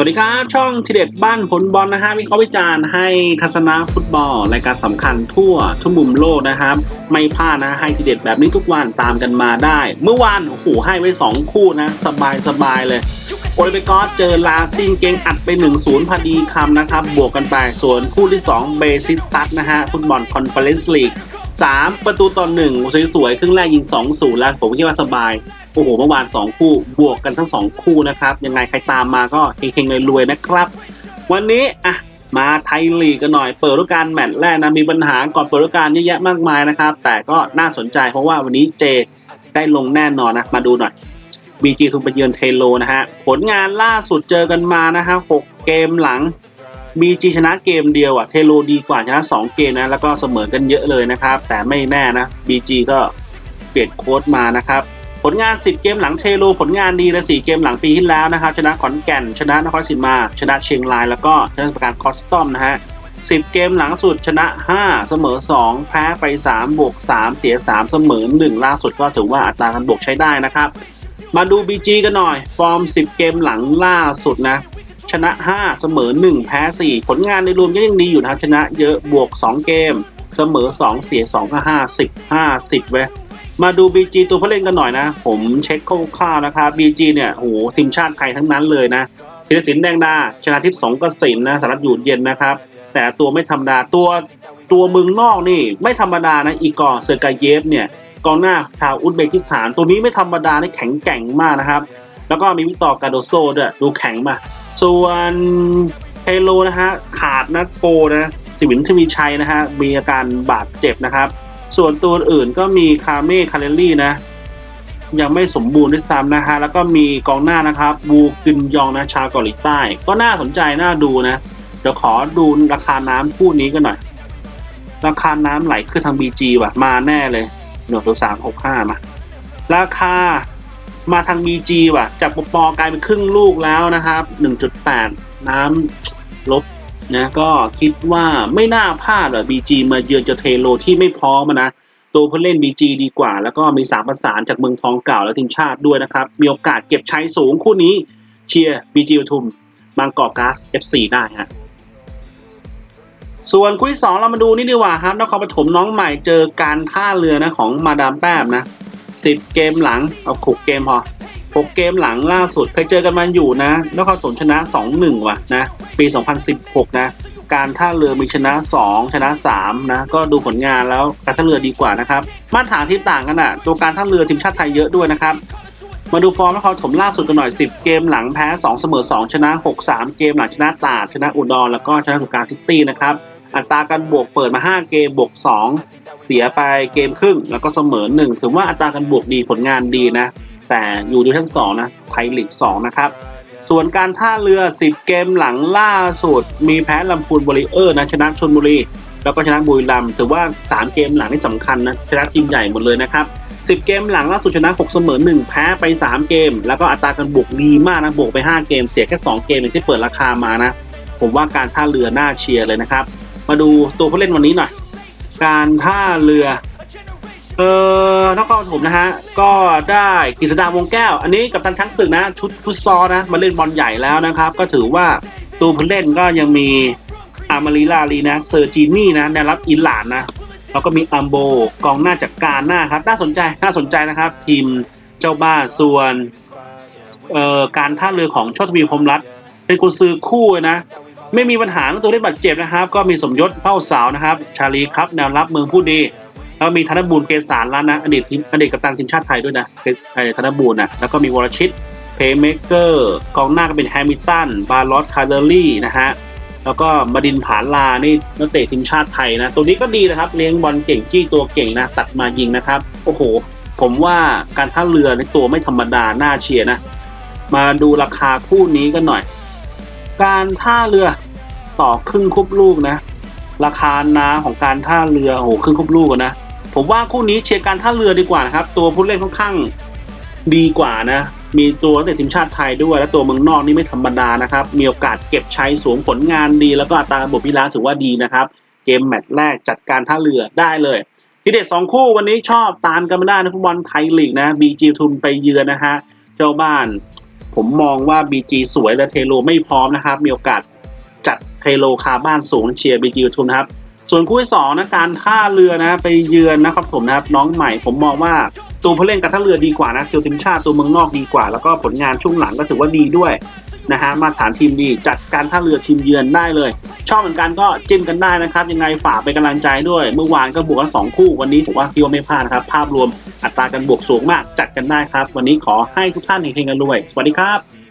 สวัสดีครับ ช่องทีเด็ดบ้านผลบอลนะฮะวิเคราะห์วิจารณ์ให้ทัศนะฟุตบอลรายการสำคัญทั่วทุกมุมโลกนะครับ ไม่พลาดนะให้ทีเด็ดแบบนี้ทุกวันตามกันมาได้ เมื่อวานโอ้โหให้ไว้ 2 คู่นะ สบายสบายๆเลยโอลิเปกอสเจอลาซิงเกงอัดไป1-0พอดีคำนะครับ บวกกันไปส่วนคู่ที่ 2 เบซิสตัสนะฮะฟุตบอลคอนเฟอเรนซ์ลีก 3 ประตูต่อหนึ่งสวยๆครึ่งแรกยิง 2-0 แล้วผมคิดว่าสบาย โอ้โห เมื่อวาน 2 คู่บวกกันทั้ง 2 คู่นะครับ ยังไงใครตามมาก็เฮงๆรวยๆนะครับ วันนี้อะมาไทยลีกกันหน่อย เปิดฤดูกาลแมตช์แรกนะ มีปัญหาก่อนเปิดฤดูกาลเยอะแยะมากมายนะครับ แต่ก็น่าสนใจเพราะว่าวันนี้เจได้ลงแน่นอนนะ มาดูหน่อย BG ทุนไปเยือนเทโลนะฮะ ผลงานล่าสุดเจอกันมานะฮะ6เกมหลัง BG ชนะเกมเดียวอะเทโลดีกว่าชนะ 2 เกมนะ แล้วก็เสมอกันเยอะเลยนะครับ แต่ไม่แน่นะ BG ก็เปลี่ยนโค้ดมานะครับ ผลงาน 10 เกมหลังเทโลผลงานดีและ4เกมหลังปีที่แล้วนะครับ ชนะขอนแก่น ชนะนครศรีมา ชนะเชียงราย แล้วก็ชนะปราการคอสตอมนะฮะ10 เกมหลังสุดชนะ 5 เสมอ 2 แพ้ไป 3 บวก 3 เสีย 3 เสมอ 1 ล่าสุดก็ถือว่าอัตราการบวกใช้ได้นะครับ มาดู BG กันหน่อย ฟอร์ม 10 เกมหลังล่าสุดนะ ชนะ 5 เสมอ 1 แพ้ 4 ผลงานในรวมก็ยังดีอยู่นะครับชนะเยอะบวก 2 เกม เสมอ 2 เสีย2ก็5 10 50เว้ยมาดู BG ตัวผู้เล่นกันหน่อยนะ ผมเช็คคร่าวๆนะครับ BG เนี่ยโหทีมชาติไทยทั้งนั้นเลยนะธีรศิลป์แดงดา ชนะทิพย์สงกสินนะสารัตอยู่เย็นนะครับ แต่ตัวไม่ธรรมดาตัวตัวเมืองนอกนี่ไม่ธรรมดานะอีกอร์เซอร์กาเยฟเนี่ยกองหน้าชาวอุซเบกิสถาน ตัวนี้ไม่ธรรมดานี่แข็งแกร่งมากนะครับ แล้วก็มีวิกตอร์กาโดโซด้วยดูแข็งมา ส่วนเฮโลนะฮะขาดนะโกนะสิวินทวีชัยนะฮะมีอาการบาดเจ็บนะครับ ส่วนตัวอื่นก็มีคาเม่คาเรลลี่นะยังไม่สมบูรณ์ด้วยซ้ำนะฮะแล้วก็มีกองหน้านะครับบูกินยองนะชาวเกาหลีใต้ ก็น่าสนใจน่าดูนะเดี๋ยวขอดูราคาน้ำคู่นี้กันหน่อย ราคาน้ำไหลขึ้นทาง BG ว่ะมาแน่เลยหนึ่งตัวสามหกห้ามา ราคา มาทาง BG ว่ะ จากปปกลายเป็นครึ่งลูกแล้วนะครับ 1.8 น้ำลบนะก็คิดว่าไม่น่าพลาดหรอ BG มาเยือนเจะเทโลที่ไม่พร้อมนะตัวผู้เล่น BG ดีกว่า แล้วก็มีสามประสานจากเมืองทองเก่าและทีมชาติด้วยนะครับ มีโอกาสเก็บใชัยสูงคู่นี้เชียร์ BG ปทุม บางกอกก๊าซ FC ได้ฮะส่วนคู่ที่สองเรามาดูนี่ดีกว่าครับนครปฐมน้องใหม่เจอการท่าเรือนะของมาดามแป้มนะ สิบเกมหลังเอาหกเกมพอหกเกมหลังล่าสุดเคยเจอกันมาอยู่นะนครปฐมชนะสองหนึ่งว่ะนะปี2016นะ การท่าเรือมีชนะ2ชนะ3นะ ก็ดูผลงานแล้วการท่าเรือดีกว่านะครับ มาตรฐานที่ต่างกันอะ ตัวการท่าเรือทีมชาติไทยเยอะด้วยนะครับมาดูฟอร์มนครปฐมล่าสุดกันหน่อย 10 เกมหลังแพ้ 2 เสมอ 2 ชนะ 6 3 เกมหลังชนะตราดชนะอุดรแล้วก็ชนะสุการซิตี้นะครับ อัตราการบวกเปิดมา 5 เกมบวก 2 เสียไปเกมครึ่ง แล้วก็เสมอ1ถือว่าอัตราการบวกดีผลงานดีนะ แต่อยู่ดิวิชั่น2นะไทยลีก2นะครับส่วนการท่าเรือ 10 เกมหลังล่าสุด มีแพ้ลำพูนบริเออร์นะชนะชนบุรี แล้วก็ชนะบุรีรัมย์ถือว่า 3 เกมหลังนี่สำคัญนะชนะทีมใหญ่หมดเลยนะครับ 10 เกมหลังล่าสุดชนะ 6 เสมอ 1 แพ้ไป 3 เกม แล้วก็อัตราการบวกดีมากนะบวกไป 5 เกม เสียแค่ 2 เกมที่เปิดราคามานะ ผมว่าการท่าเรือน่าเชียร์เลยนะครับ มาดูตัวผู้เล่นวันนี้หน่อย การท่าเรือ เออนครปฐมนะฮะ ก็ได้กฤษดาวงแก้ว อันนี้กับตันช้างศึกนะ ชุดฟุตซอลนะ มาเล่นบอลใหญ่แล้วนะครับ ก็ถือว่าตัวผู้เล่นก็ยังมีอามารีลาลีนะ เซอร์จีนี่นะแนวรับอิหร่านนะ แล้วก็มีอัมโบกองหน้าจากการหน้าครับ น่าสนใจ น่าสนใจนะครับ ทีมเจ้าบ้าน ส่วน เอ่อ การท่าเรือของชอตวีพรมรัตเป็นกุญซือคู่นะ ไม่มีปัญหาเรื่องตัวเล่นบาดเจ็บนะครับ ก็มีสมยศเป้าเสาวนะครับ ชาลีครับแนวรับเมืองผู้ดีแล้วมีธนบูรณ์เกษารแล้วนะอดีตทีมอดีตกัปตันทีมชาติไทยด้วยนะไอ้ธนบูรณ์นะแล้วก็มีวรชิตเพย์เมเกอร์กองหน้าก็เป็นแฮมิลตันบาร์ลอสคาร์เดอรี่นะฮะแล้วก็บดินผานลานี่นักเตะทีมชาติไทยนะตัวนี้ก็ดีนะครับเลี้ยงบอลเก่งจี้ตัวเก่งนะตัดมายิงนะครับโอ้โห ผมว่าการท่าเรือในตัวไม่ธรรมดาน่าเชียร์นะ มาดูราคาคู่นี้กันหน่อย การท่าเรือต่อครึ่งคุบลูกนะ ราคานาของการท่าเรือโอ้โหครึ่งคุบลูกนะ ผมว่าคู่นี้เชียร์การท่าเรือดีกว่านะครับ ตัวผู้เล่นค่อนข้างดีกว่านะ มีตัวนักเตะทีมชาติไทยด้วย และตัวเมืองนอกนี่ไม่ธรรมดานะครับ มีโอกาสเก็บใชัยสูงผลงานดี แล้วก็อัตราบทพิลาถือว่าดีนะครับ เกมแมตช์แรกจัดการท่าเรือได้เลยทีเด็ดสองคู่วันนี้ชอบตามกันไมาได้นะฟุตบอลไทยลีกนะบีจีทุมไปเยือนนะฮะเจ้าบ้าน ผมมองว่า BG สวยและเทโลไม่พร้อมนะครับ มีโอกาสจัดเทโลคาบ้านสูงเชียร์ BG ปทุมนะครับ ส่วนคู่ที่สองนะการท่าเรือนะ ไปเยือนนะครับผมนะครับน้องใหม่ ผมมองว่าตัวผู้เล่นการท่าเรือดีกว่านะตัวทิมชาติตัวเมืองนอกดีกว่า แล้วก็ผลงานช่วงหลังก็ถือว่าดีด้วย นะฮะมาตรฐานทีมดีจัดการท่าเรือทีมเยือนได้เลย ชอบเหมือนกันก็จิ้มกันได้นะครับ ยังไงฝากเป็นกำลังใจด้วย เมื่อวานก็บวกกันสองคู่วันนี้ผมว่าพี่ว่าไม่พลาดนะครับ ภาพรวมอัตราการบวกสูงมากจัดกันได้ครับ วันนี้ขอให้ทุกท่านเฮงๆกันรวย สวัสดีครับ